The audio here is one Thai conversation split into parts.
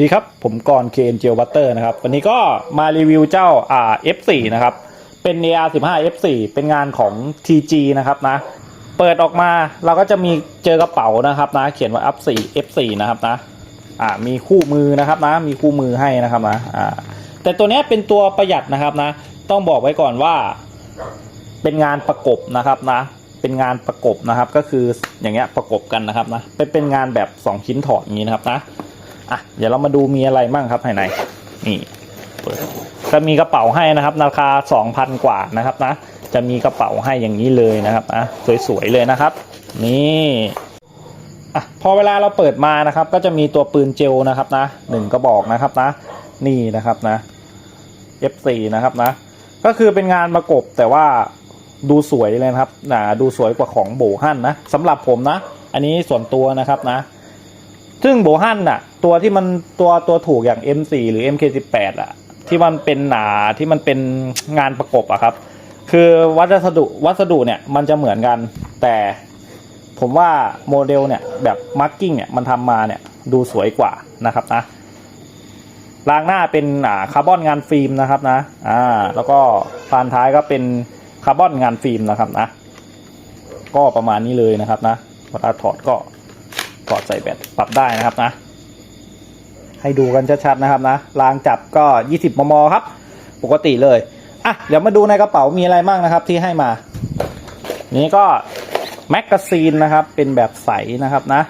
ดีครับ ผมกรเคนเจลบัตเตอร์นะครับ วันนี้ก็มารีวิวเจ้าอ่า F4 นะครับ เป็น AR15 F4 เป็นงานของ TG นะครับนะ เปิดออกมาเราก็จะมีเจอกระเป๋านะครับนะ เขียนว่า F4 F4 นะครับนะ อ่า มีคู่มือนะครับนะ มีคู่มือให้นะครับนะ อ่า แต่ตัวเนี้ยเป็นตัวประหยัดนะครับนะ ต้องบอกไว้ก่อนว่า เป็นงานประกบนะครับนะ เป็นงานประกบนะครับ ก็คืออย่างเงี้ยประกบกันนะครับนะ เป็นเป็นงานแบบ 2 ชิ้นถอดอย่างนี้นะครับนะ อะเดี๋ยวเรามาดูมีอะไรบ้างครับภายในนี่เปิดก็มีกระเป๋าให้นะครับ ราคา 2,000 กว่านะครับนะ จะมีกระเป๋าให้อย่างนี้เลยนะครับนะสวยๆเลยนะครับ นี่อะพอเวลาเราเปิดมานะครับ ก็จะมีตัวปืนเจลนะครับนะหนึ่งกระบอกนะครับนะ นี่นะครับนะ F4 นะครับนะ ก็คือเป็นงานประกบแต่ว่าดูสวยเลยนะครับนะดูสวยกว่าของโบฮั่นนะสำหรับผมนะ อันนี้ส่วนตัวนะครับนะ ซึ่งโบฮั่นน่ะ ตัวที่มันตัวตัวถูกอย่าง M4 หรือ MK18 อะที่มันเป็นหนาที่มันเป็นงานประกบอะครับ คือวัสดุวัสดุเนี่ยมันจะเหมือนกัน แต่ผมว่าโมเดลเนี่ยแบบมาร์กิ้งเนี่ยมันทำมาเนี่ยดูสวยกว่านะครับนะรางหน้าเป็นอ่าคาร์บอนงานฟิล์มนะครับนะอ่าแล้วก็พานท้ายก็เป็นคาร์บอนงานฟิล์มนะครับนะ ก็ประมาณนี้เลยนะครับนะเวลาถอดก็ ถอดใส่แบตปรับได้นะครับนะ ให้ดูกันชัดๆนะครับนะรางจับก็ 20 มม ครับ ปกติเลยอะเดี๋ยวมาดูในกระเป๋ามีอะไรบ้างนะครับที่ให้มา นี่ก็แมกกาซีนนะครับ เป็นแบบใสนะครับนะ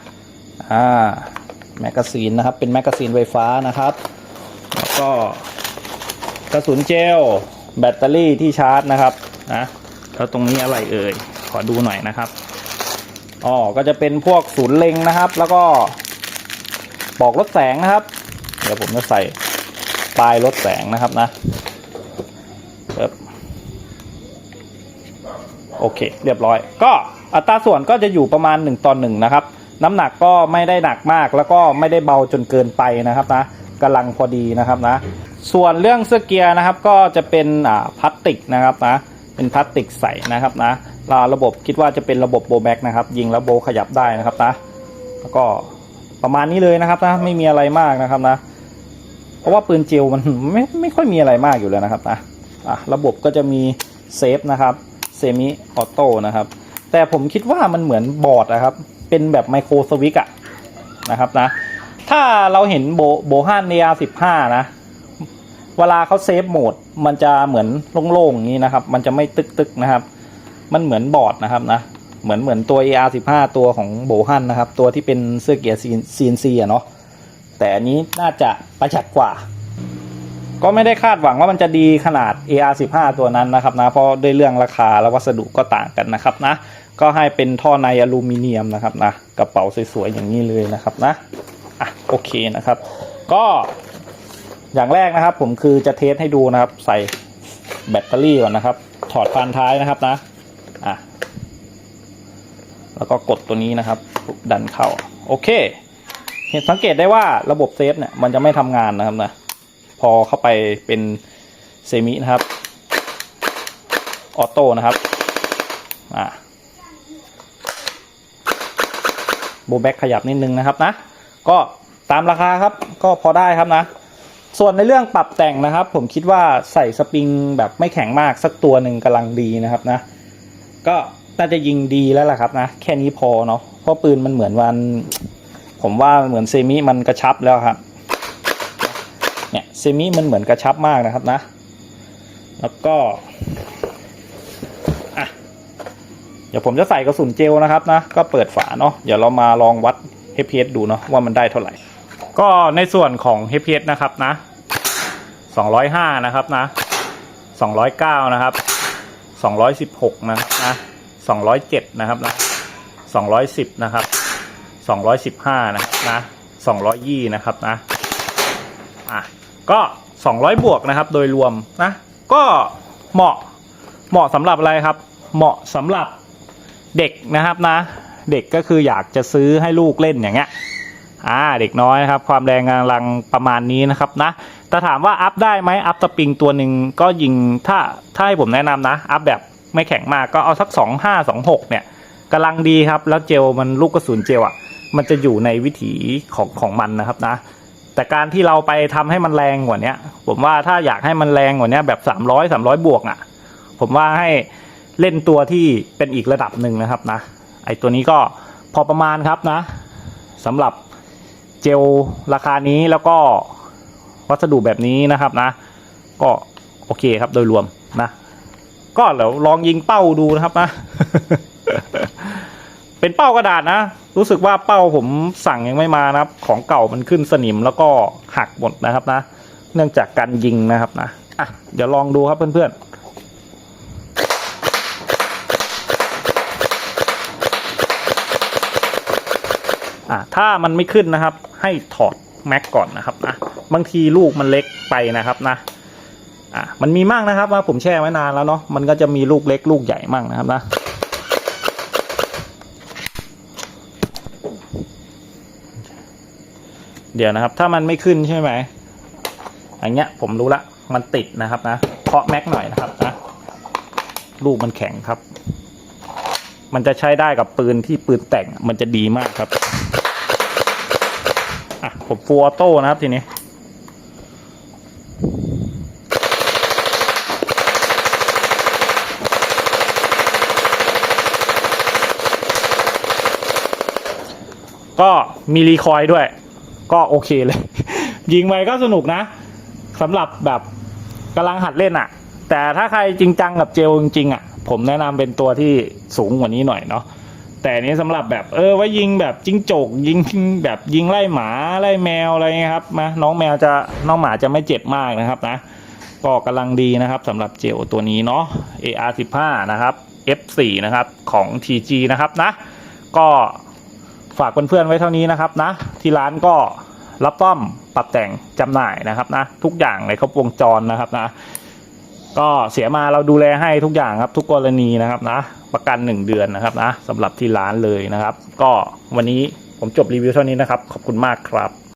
อ่าแมกกาซีนนะครับ เป็นแมกกาซีนไฟฟ้านะครับ แล้วก็กระสุนเจลแบตเตอรี่ที่ชาร์จนะครับนะแล้วตรงนี้อะไรเอ่ยขอดูหน่อยนะครับ อ๋อก็จะเป็นพวกศูนย์เล็งนะครับ แล้วก็ปอกลดแสงนะครับ เดี๋ยวผมจะใส่ปลายลดแสงนะครับนะเปิบโอเค เรียบร้อย ก็อัตราส่วนก็จะอยู่ประมาณ1ต่อ1นะครับ น้ำหนักก็ไม่ได้หนักมาก แล้วก็ไม่ได้เบาจนเกินไปนะครับนะกำลังพอดีนะครับนะ ส่วนเรื่องเสื้อเกียร์นะครับ ก็จะเป็นอ่าพลาสติกนะครับนะ เป็นพลาสติกใสนะครับนะรระบบคิดว่าจะเป็นระบบโบแบ็กนะครับ ยิงแล้วโบขยับได้นะครับนะแล้วก็ประมาณนี้เลยนะครับนะไม่มีอะไรมากนะครับนะ เพราะว่าปืนเจลมันไม่ไม่ค่อยมีอะไรมากอยู่แล้วนะครับนะอะระบบก็จะมีเซฟนะครับเซมิออโต้นะครับ แต่ผมคิดว่ามันเหมือนบอร์ดนะครับ เป็นแบบไมโครสวิกอะนะครับนะ ถ้าเราเห็นโบโบฮันเนียสิบห้านะ วลาเขาเซฟโหมดมันจะเหมือนโล่งๆอย่างนี้นะครับ มันจะไม่ตึกๆนะครับ มันเหมือนบอร์ดนะครับนะ เหมือนเหมือนตัว AR15 ตัวของโบฮันนะครับ ตัวที่เป็นเสื้อเกียร์ CNC อะเนาะ แต่อันนี้น่าจะประหยัดกว่า ก็ไม่ได้คาดหวังว่ามันจะดีขนาด AR15 ตัวนั้นนะครับนะ เพราะด้วยเรื่องราคาและวัสดุก็ต่างกันนะครับนะ ก็ให้เป็นท่อในอลูมิเนียมนะครับนะ กระเป๋าสวยๆอย่างนี้เลยนะครับนะ อะโอเคนะครับ ก็ อย่างแรกนะครับ ผมคือจะเทสให้ดูนะครับ ใส่แบตเตอรี่ก่อนนะครับ ถอดพานท้ายนะครับนะอะแล้วก็กดตัวนี้นะครับปุ๊บดันเข้า โอเค เห็นสังเกตได้ว่าระบบเซฟเนี่ยมันจะไม่ทำงานนะครับนะพอเข้าไปเป็นเซมินะครับออโต้นะครับอ่าโบแบ็กขยับนิดนึงนะครับนะ ก็ตามราคาครับก็พอได้ครับนะ ส่วนในเรื่องปรับแต่งนะครับ ผมคิดว่าใส่สปริงแบบไม่แข็งมากสักตัวหนึ่งกำลังดีนะครับนะ ก็น่าจะยิงดีแล้วล่ะครับนะ แค่นี้พอเนาะเพราะปืนมันเหมือนวัน ผมว่าเหมือนเซมิมันกระชับแล้วครับเนี่ยเซมิมันเหมือนกระชับมากนะครับนะ แล้วก็อะเดี๋ยวผมจะใส่กระสุนเจลนะครับนะ ก็เปิดฝาเนาะเดี๋ยวเรามาลองวัด HPS ดูเนาะว่ามันได้เท่าไหร่ ก็ในส่วนของ HPS นะครับนะ 205 นะครับนะ 209 นะครับ 216 นะครับนะ207 นะครับนะ 210 นะครับ 215 นะครับนะ220 นะครับนะอะก็ 200 บวกนะครับโดยรวมนะ ก็เหมาะเหมาะสำหรับอะไรครับ เหมาะสำหรับเด็กนะครับนะ เด็กก็คืออยากจะซื้อให้ลูกเล่นอย่างเงี้ย อ่าเด็กน้อยนะครับความแรงกำลังประมาณนี้นะครับนะแต่ถามว่าอัพได้ไหมอัพสปริงตัวหนึ่งก็ยิงถ้าถ้าให้ผมแนะนำนะอัพแบบไม่แข็งมากก็เอาสัก 2 5 2 6 เนี่ยกำลังดีครับแล้วเจลมันลูกกระสุนเจลอะมันจะอยู่ในวิถีของของมันนะครับนะแต่การที่เราไปทำให้มันแรงกว่าเนี้ยผมว่าถ้าอยากให้มันแรงกว่าเนี้ยแบบสามร้อยสามร้อยบวกอะ ผมว่าให้เล่นตัวที่เป็นอีกระดับหนึ่งนะครับนะไอตัวนี้ก็พอประมาณครับนะสำหรับ เจลราคานี้แล้วก็วัสดุแบบนี้นะครับนะ ก็โอเคครับโดยรวมนะ ก็เดี๋ยวลองยิงเป้าดูนะครับนะ เป็นเป้ากระดาษนะ รู้สึกว่าเป้าผมสั่งยังไม่มานะครับ ของเก่ามันขึ้นสนิมแล้วก็หักหมดนะครับนะ เนื่องจากการยิงนะครับนะอะเดี๋ยวลองดูครับเพื่อนๆ อะถ้ามันไม่ขึ้นนะครับ ให้ถอดแม็กก่อนนะครับนะบางทีลูกมันเล็กไปนะครับนะอะมันมีมั่งนะครับว่าผมแช่ไว้นานแล้วเนาะมันก็จะมีลูกเล็กลูกใหญ่มั่งนะครับนะเดี๋ยวนะครับ ถ้ามันไม่ขึ้นใช่ไหมอย่างเงี้ยผมรู้ละมันติดนะครับนะเคาะแม็กหน่อยนะครับนะลูกมันแข็งครับ มันจะใช้ได้กับปืนที่ปืนแต่งมันจะดีมากครับ อะผมฟูออโต้นะครับทีนี้ก็มีรีคอยด้วย ก็โอเคเลย ยิงไปก็สนุกนะสำหรับแบบกำลังหัดเล่นอะ่ะ แต่ถ้าใครจริงจังกับเจลจริงๆอะ่ะ ผมแนะนำเป็นตัวที่สูงกว่านี้หน่อยเนาะ แต่นี้สำหรับแบบเออไว่ายิงแบบจิ้งจกยิงแบบยิงไล่หมาไล่แมวอะไรเงี้ยครับนะน้องแมวจะน้องหมาจะไม่เจ็บมากนะครับนะก็กำลังดีนะครับสำหรับเจลตัวนี้เนาะ AR15 นะครับ F4 นะครับของ TG นะครับนะ ก็ฝากเพื่อนๆไว้เท่านี้นะครับนะ ที่ร้านก็รับต้อมปรับแต่งจำหน่ายนะครับนะ ทุกอย่างในครบวงจรนะครับนะ ก็เสียมาเราดูแลให้ทุกอย่างครับทุกกรณีนะครับนะ ประกัน 1 เดือนนะครับนะสำหรับที่ร้านเลยนะครับ ก็วันนี้ผมจบรีวิวเท่านี้นะครับ ขอบคุณมากครับ